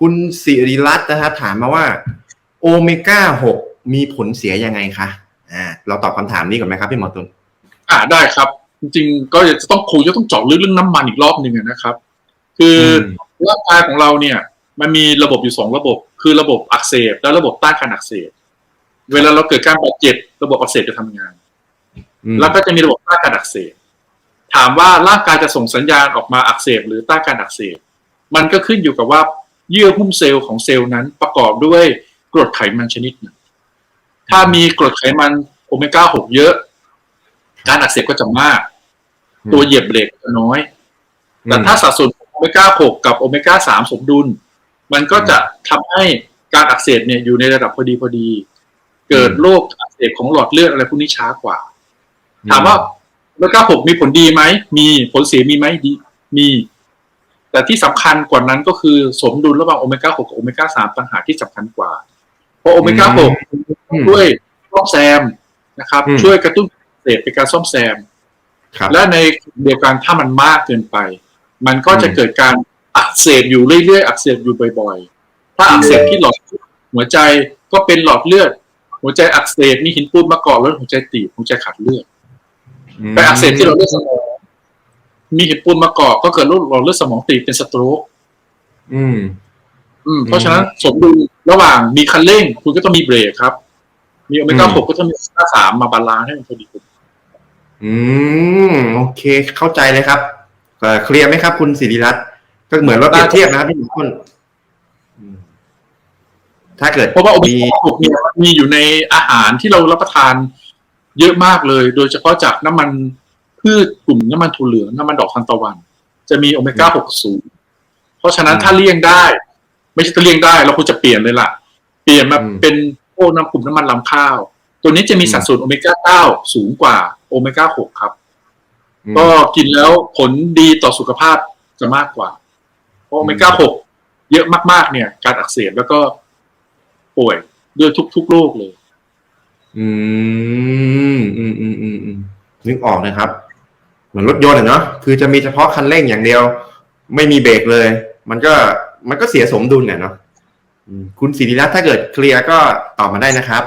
คุณสิริรัตน์นะครับถามมาว่าโอเมก้าหกมีผลเสียยังไงคะอ่าเราตอบคำถามนี้ก่อนไหมครับพี่หมอตุลอ่าได้ครับ จริงๆ ก็จะต้องคงจะต้องเจาะลึกเรื่องน้ำมันอีกรอบหนึ่งอะนะครับ คืออร่างกายของเราเนี่ย มันมีระบบอยู่สองระบบ คือระบบอักเสบและระบบต้านการอักเสบ เวลาเราเกิดการบาดเจ็บระบบอักเสบจะทำงานอืมแล้วก็จะมีระบบต้านการอักเสบถามว่าร่างกายจะส่งสัญญาณออกมาอักเสบหรือต้านการอักเสบ มันก็ขึ้นอยู่กับว่า เยื่อหุ้มเซลล์ของเซลล์นั้นประกอบด้วยกรดไขมันชนิดหนึ่งถ้ามีกรดไขมันโอเมก้า6เยอะ การอักเสบก็จะมาก ตัวเหยียบเบรกจะน้อย แต่ถ้าสัดส่วนโอเมก้า6กับโอเมก้า3สมดุล มันก็จะทำให้การอักเสบเนี่ยอยู่ในระดับพอดีพอดี เกิดโรคอักเสบของหลอดเลือดอะไรพวกนี้ช้ากว่า ถามว่าโอเมก้า6มีผลดีไหม มีผลเสียมีไหมดี มี แต่ที่สำคัญกว่านั้นก็คือสมดุลระหว่างโอเมก้า6กับโอเมก้า3ต่างหากที่สำคัญกว่า เพราะโอเมก้า6อืมช่วยซ่อมแซมนะครับอืมช่วยกระตุ้นการอักเสพเป็นการซ่อมแซมครับและในเดียวกันถ้ามันมากเกินไป มันก็จะอืมเกิดการอักเสบอยู่เรื่อยๆอักเสบอยู่บ่อยๆ ถ้าอักเสบที่หลอดเลือดหัวใจก็เป็นหลอดเลือด หัวใจอักเสบมีหินปูนมาเกาะแล้วหัวใจตีบหัวใจขาดเลือดไปอักเสบที่หลอดเลือดสมอง มีหินปูนมาเกาะก็เกิดโรคหลอดเลือดสมองตีบเป็นสโตรกอืม อืม เพราะฉะนั้นสมดุลระหว่างมีคันเร่ง คุณก็ต้องมีเบรกครับ มีโอเมก้าอืมหกก็ต้องมีโอเมก้าสามมาบาลานซ์ให้มันพอดีอืม โอเค เข้าใจเลยครับเอ่อเคลียร์ไหมครับ คุณสิริรัตน์ก็เหมือนว่าเปรียบเทียบนะครับพี่หมอตุลอืมถ้าเกิดเพราะว่าโอเมมีก้าหกเนี่ยมีอยู่ในอาหารที่เรารับประทานเยอะมากเลย โดยเฉพาะจากน้ำมัน พืชกลุ่มน้ำมันถั่วเหลืองน้ำมันดอกทานตะวัน จะมีโอเมก้าหกสูงเพราะฉะนั้นถ้าเลี่ยงได้ ไม่ใช่ถ้าเลี่ยงได้เราควรจะเปลี่ยนเลยล่ะ เปลี่ยนมาเป็นพวกน้ำกลุ่มน้ำมันลำข้าว ตัวนี้จะมีสัดส่วนโอเมก้าเก้าสูงกว่าโอเมก้าหกครับอืมก็กินแล้วผลดีต่อสุขภาพจะมากกว่า เพราะโอเมก้าหกเยอะมากๆ เนี่ย การอักเสบแล้วก็ป่วยด้วยทุกๆโรคเลย อืม อืมอืมอืมอืมนึกออกนะครับ เหมือนรถยนต์อะเนาะคือจะมีเฉพาะคันเร่งอย่างเดียว ไม่มีเบรกเลย มันก็มันก็เสียสมดุลเนี่ยเนาะคุณสิริรัตน์ถ้าเกิดเคลียร์ก็ตอบมาได้นะครับ